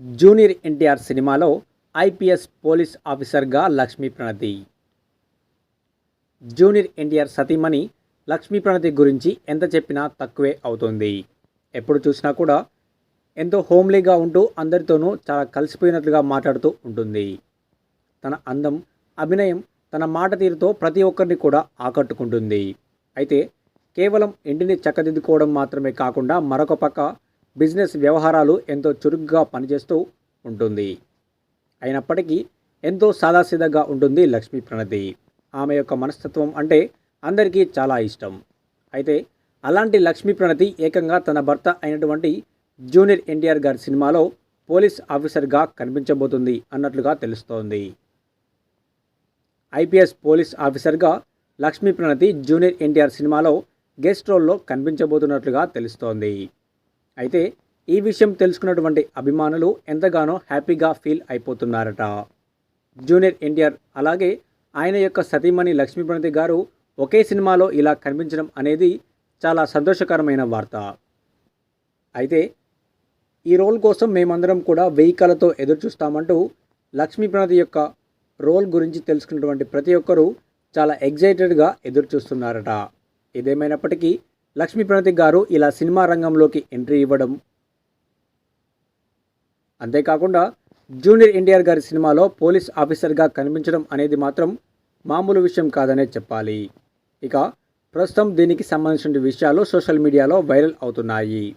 Junior NTR సినిమాలో IPS police ఆఫీసర్గా లక్ష్మీ ప్రణతి. Junior NTR సతీమణి లక్ష్మీ ప్రణతి గురించి ఎంత చెప్పినా తక్కువే అవుతుంది. ఎప్పుడు చూసినా కూడా ఎంతో హోమ్లీగా ఉంటూ అందరితోనూ చాలా కలిసిపోయినట్లుగా మాట్లాడుతూ ఉంటుంది. తన అందం అభినయం తన మాట తీరుతో ప్రతి ఒక్కరిని కూడా ఆకట్టుకుంటుంది. అయితే కేవలం ఇంటిని చక్కదిద్దుకోవడం మాత్రమే కాకుండా మరొక పక్క బిజినెస్ వ్యవహారాలు ఎంతో చురుగ్గా పనిచేస్తూ ఉంటుంది. అయినప్పటికీ ఎంతో సాదాసీదాగా ఉంటుంది లక్ష్మీ ప్రణతి. ఆమె యొక్క మనస్తత్వం అంటే అందరికీ చాలా ఇష్టం. అయితే అలాంటి లక్ష్మీ ప్రణతి ఏకంగా తన భర్త అయినటువంటి జూనియర్ ఎన్టీఆర్ గారి సినిమాలో పోలీస్ ఆఫీసర్గా కనిపించబోతుంది అన్నట్లుగా తెలుస్తోంది. ఐపీఎస్ పోలీస్ ఆఫీసర్గా లక్ష్మీ ప్రణతి జూనియర్ ఎన్టీఆర్ సినిమాలో గెస్ట్ రోల్లో కనిపించబోతున్నట్లుగా తెలుస్తోంది. అయితే ఈ విషయం తెలుసుకున్నటువంటి అభిమానులు ఎంతగానో హ్యాపీగా ఫీల్ అయిపోతున్నారట. జూనియర్ ఎన్టీఆర్ అలాగే ఆయన యొక్క సతీమణి లక్ష్మీప్రణతి గారు ఒకే సినిమాలో ఇలా కనిపించడం అనేది చాలా సంతోషకరమైన వార్త. అయితే ఈ రోల్ కోసం మేమందరం కూడా వెయ్యి కళతో ఎదురు చూస్తామంటూ లక్ష్మీ యొక్క రోల్ గురించి తెలుసుకున్నటువంటి ప్రతి ఒక్కరూ చాలా ఎగ్జైటెడ్గా ఎదురు చూస్తున్నారట ఇదేమైనప్పటికీ లక్ష్మీ ప్రణతి గారు ఇలా సినిమా రంగంలోకి ఎంట్రీ ఇవ్వడం. అంతేకాకుండా జూనియర్ ఎన్టీఆర్ గారి సినిమాలో పోలీస్ ఆఫీసర్గా కనిపించడం అనేది మాత్రం మామూలు విషయం కాదనే చెప్పాలి. ఇక ప్రస్తుతం దీనికి సంబంధించిన విషయాలు సోషల్ మీడియాలో వైరల్ అవుతున్నాయి.